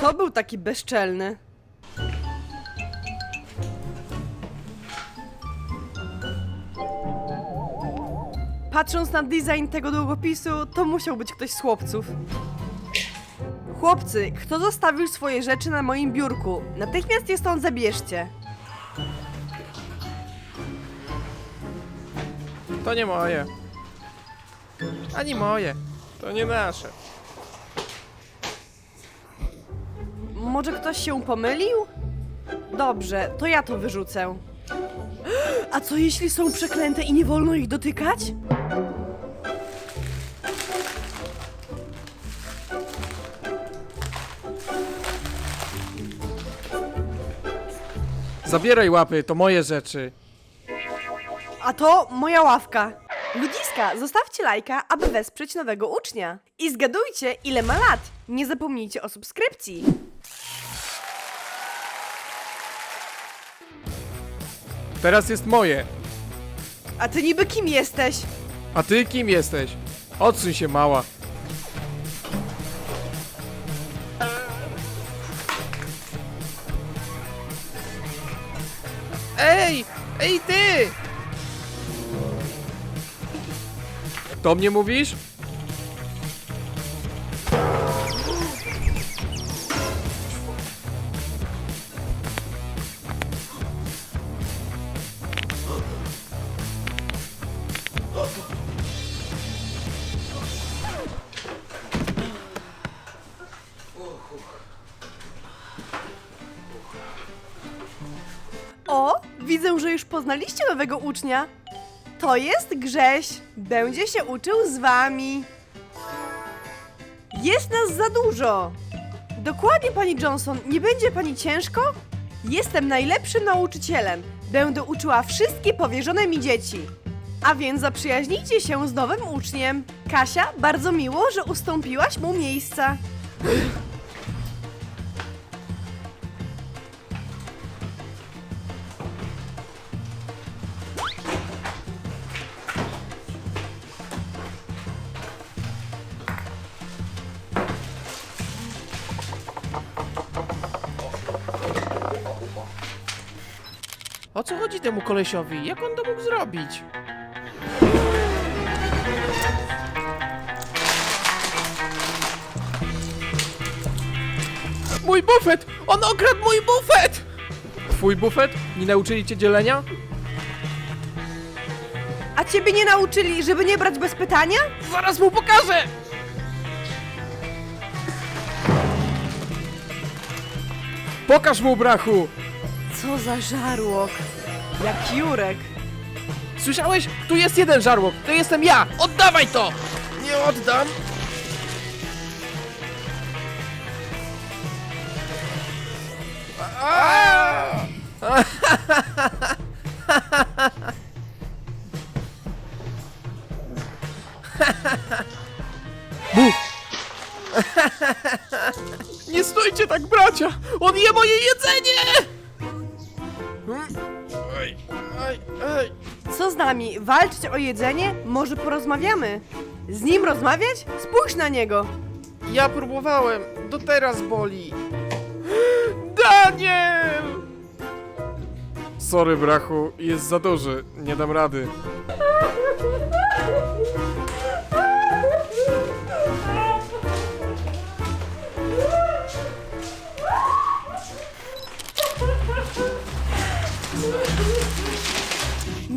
Kto był taki bezczelny? Patrząc na design tego długopisu, to musiał być ktoś z chłopców. Chłopcy, kto zostawił swoje rzeczy na moim biurku? Natychmiast je stąd zabierzcie. To nie moje. Ani moje. To nie nasze. Może ktoś się pomylił? Dobrze, to ja to wyrzucę. A co jeśli są przeklęte i nie wolno ich dotykać? Zabieraj łapy, to moje rzeczy. A to moja ławka. Ludziska, zostawcie lajka, aby wesprzeć nowego ucznia. I zgadujcie, ile ma lat. Nie zapomnijcie o subskrypcji. Teraz jest moje. A ty niby kim jesteś? A ty kim jesteś? Odsuń się, mała. Ej! Ej, ty! Do mnie mówisz? Poznaliście nowego ucznia. To jest Grześ. Będzie się uczył z wami. Jest nas za dużo. Dokładnie, pani Johnson, nie będzie pani ciężko? Jestem najlepszym nauczycielem. Będę uczyła wszystkie powierzone mi dzieci. A więc zaprzyjaźnijcie się z nowym uczniem. Kasia, bardzo miło, że ustąpiłaś mu miejsca. O co chodzi temu kolesiowi? Jak on to mógł zrobić? Mój bufet! On okradł mój bufet! Twój bufet? Nie nauczyli cię dzielenia? A ciebie nie nauczyli, żeby nie brać bez pytania? Zaraz mu pokażę! Pokaż mu, brachu! Co za żarłok. Jak Jurek. Słyszałeś? Tu jest jeden żarłok! To jestem ja! Oddawaj to! Nie oddam! Aaaa! O jedzenie? Może porozmawiamy? Z nim rozmawiać? Spójrz na niego. Ja próbowałem, do teraz boli. Daniel! Sorry, brachu, jest za duży, nie dam rady.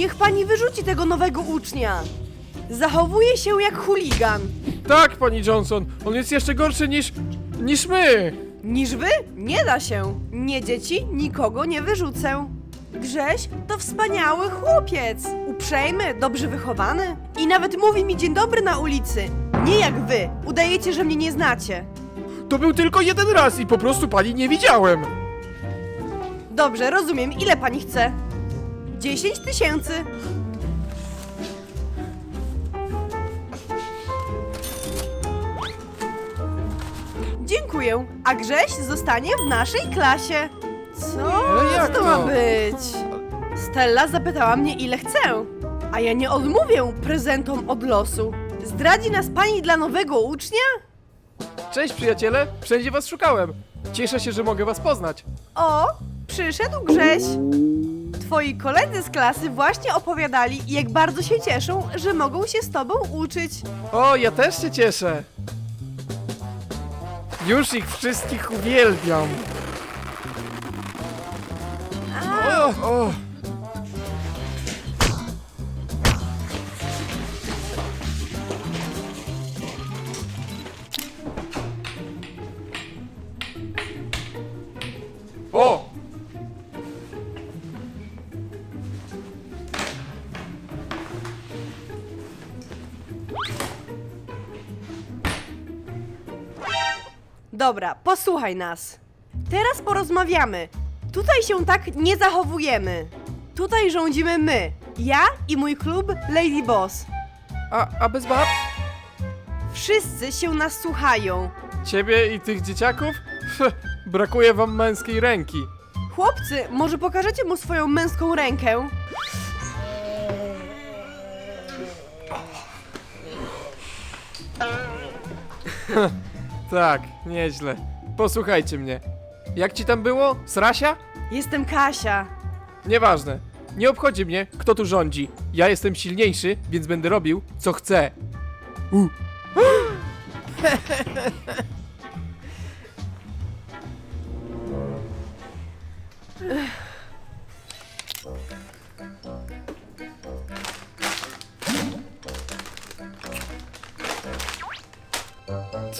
Niech pani wyrzuci tego nowego ucznia. Zachowuje się jak chuligan. Tak, pani Johnson, on jest jeszcze gorszy niż. niż my! Niż wy? Nie da się. Nie dzieci, nikogo nie wyrzucę. Grześ to wspaniały chłopiec. Uprzejmy, dobrze wychowany. I nawet mówi mi dzień dobry na ulicy. Nie jak wy. Udajecie, że mnie nie znacie. To był tylko jeden raz i po prostu pani nie widziałem. Dobrze, rozumiem. Ile pani chce? 10 tysięcy. Dziękuję. A Grześ zostanie w naszej klasie. Co? Ale jak Co to ma to? być? Stella zapytała mnie, ile chcę. A ja nie odmówię prezentom od losu. Zdradzi nas pani dla nowego ucznia? Cześć, przyjaciele, wszędzie was szukałem. Cieszę się, że mogę was poznać. O, przyszedł Grześ. Twoi koledzy z klasy właśnie opowiadali, jak bardzo się cieszą, że mogą się z tobą uczyć. O, ja też się cieszę. Już ich wszystkich uwielbiam. O, o. Dobra, posłuchaj nas. Teraz porozmawiamy. Tutaj się tak nie zachowujemy. Tutaj rządzimy my. Ja i mój klub Lady Boss. A, a bez bab? Wszyscy się nas słuchają. Ciebie i tych dzieciaków? Brakuje wam męskiej ręki. Chłopcy, może pokażecie mu swoją męską rękę? Tak, nieźle. Posłuchajcie mnie. Jak ci tam było? Srasia? Jestem Kasia. Nieważne. Nie obchodzi mnie, kto tu rządzi. Ja jestem silniejszy, więc będę robił, co chcę. U.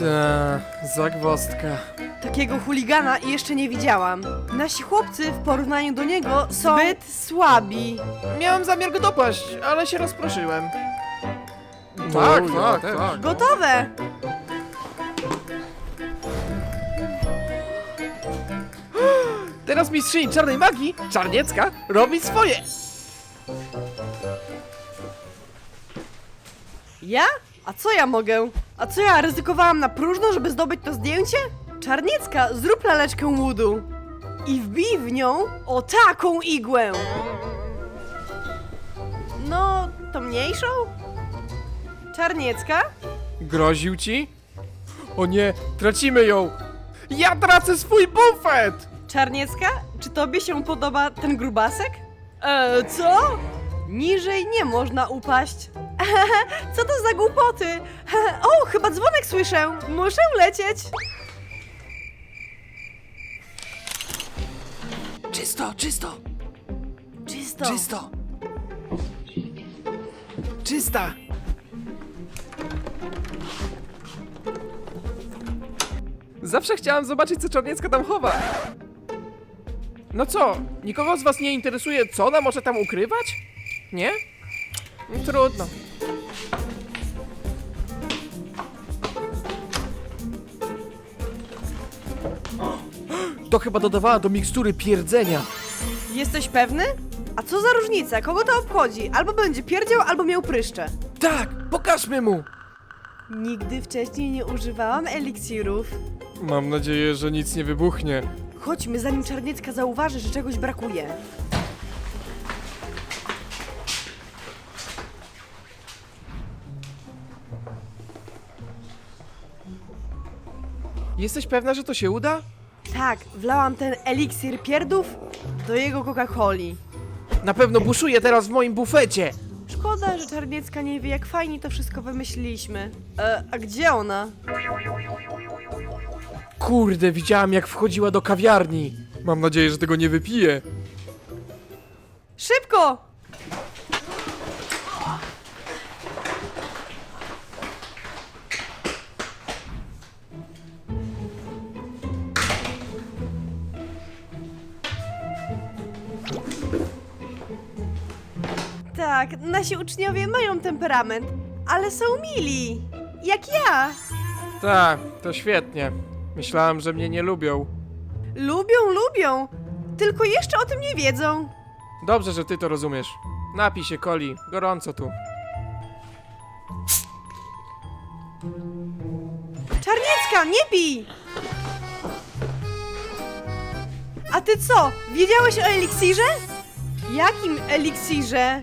Ta, zagwozdka. Takiego chuligana jeszcze nie widziałam. Nasi chłopcy w porównaniu do niego są zbyt słabi. Miałem zamiar go dopaść, ale się rozproszyłem. Tak, tak, tak. Gotowe! Teraz mistrzyni czarnej magii, Czarniecka, robi swoje. Ja? A co ja mogę? A co ja ryzykowałam na próżno, żeby zdobyć to zdjęcie? Czarniecka, zrób laleczkę łudu. I wbij w nią o taką igłę. No, to mniejszą? Czarniecka? Groził ci? O nie, tracimy ją. Ja tracę swój bufet. Czarniecka, czy tobie się podoba ten grubasek? E, co? Niżej nie można upaść. co to za głupoty? o, chyba dzwonek słyszę. Muszę lecieć. Czysto, czysto, Czysto. czysto. Czysta. Zawsze chciałam zobaczyć, co Czarniecka tam chowa. No co, nikogo z was nie interesuje, co ona może tam ukrywać? Nie? No, Trudno. To chyba dodawała do mikstury pierdzenia. Jesteś pewny? A co za różnica? Kogo to obchodzi? Albo będzie pierdział, albo miał pryszcze. Tak, pokażmy mu! Nigdy wcześniej nie używałam eliksirów. Mam nadzieję, że nic nie wybuchnie. Chodźmy, zanim Czarniecka zauważy, że czegoś brakuje. Jesteś pewna, że to się uda? Tak, wlałam ten eliksir pierdów do jego Coca-Coli. Na pewno buszuje teraz w moim bufecie. Szkoda, że Czarniecka nie wie, jak fajnie to wszystko wymyśliliśmy. E, a gdzie ona? Kurde, widziałam jak wchodziła do kawiarni. Mam nadzieję, że tego nie wypije. Szybko! Tak, nasi uczniowie mają temperament, ale są mili. Jak ja. Tak, to świetnie. Myślałam, że mnie nie lubią. Lubią, lubią. Tylko jeszcze o tym nie wiedzą. Dobrze, że ty to rozumiesz. Napij się coli, gorąco tu. Czarniecka, nie pij! A ty co? Wiedziałeś o eliksirze? Jakim eliksirze?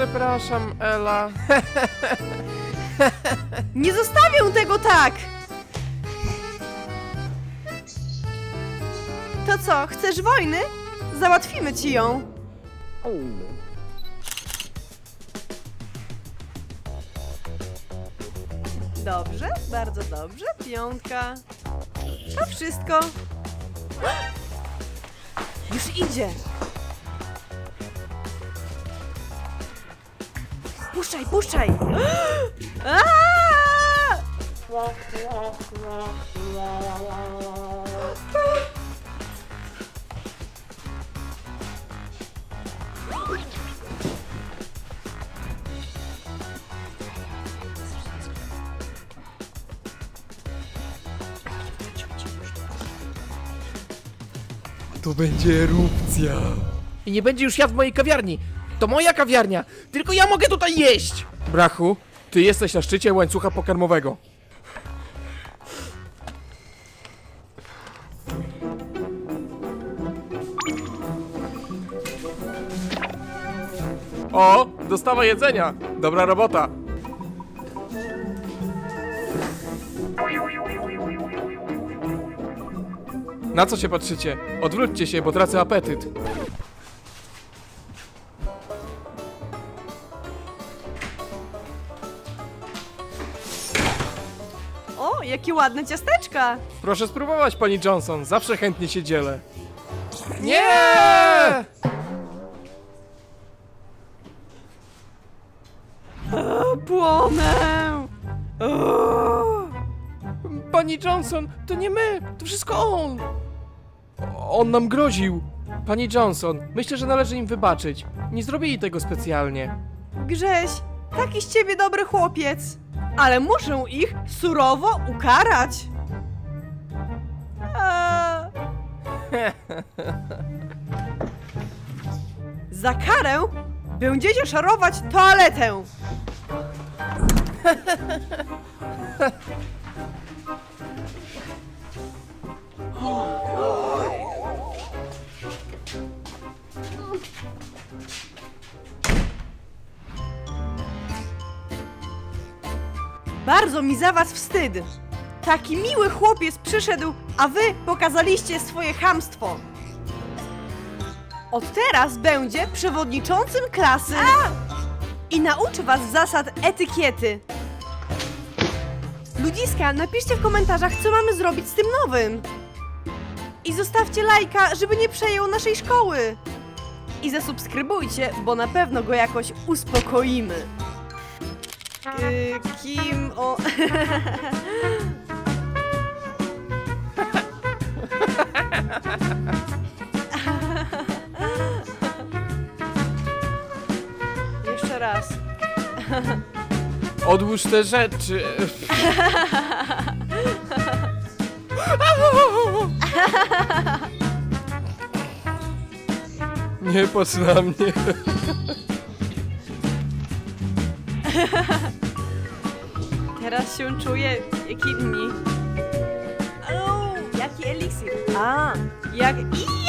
Przepraszam, Ela. Nie zostawię tego tak! To co, chcesz wojny? Załatwimy ci ją. Dobrze, bardzo dobrze. Piątka. To wszystko. Już idzie. Puszczaj, puszczaj! Aaa! To będzie erupcja. I nie będzie już jadł w mojej kawiarni. To moja kawiarnia. Tylko ja mogę tutaj jeść. Brachu, ty jesteś na szczycie łańcucha pokarmowego. O, dostawa jedzenia. Dobra robota. Na co się patrzycie? Odwróćcie się, bo tracę apetyt. O, jakie ładne ciasteczka! Proszę spróbować, pani Johnson. Zawsze chętnie się dzielę. Nie! O, płonę! O! Pani Johnson, to nie my, to wszystko on. On nam groził. Pani Johnson, myślę, że należy im wybaczyć. Nie zrobili tego specjalnie. Grześ, taki z ciebie dobry chłopiec, ale muszę ich surowo ukarać. Za karę będziecie szarować toaletę. Bardzo mi za was wstyd. Taki miły chłopiec przyszedł, a wy pokazaliście swoje chamstwo. Od teraz będzie przewodniczącym klasy i nauczy was zasad etykiety. Ludziska, napiszcie w komentarzach, co mamy zrobić z tym nowym. I zostawcie lajka, żeby nie przejął naszej szkoły. I zasubskrybujcie, bo na pewno go jakoś uspokoimy. Y, kim o... Jeszcze raz. Odłóż te rzeczy. Nie patrz mnie. Teraz się czuję jak inni. Au, jaki eliksir? A, jak... I,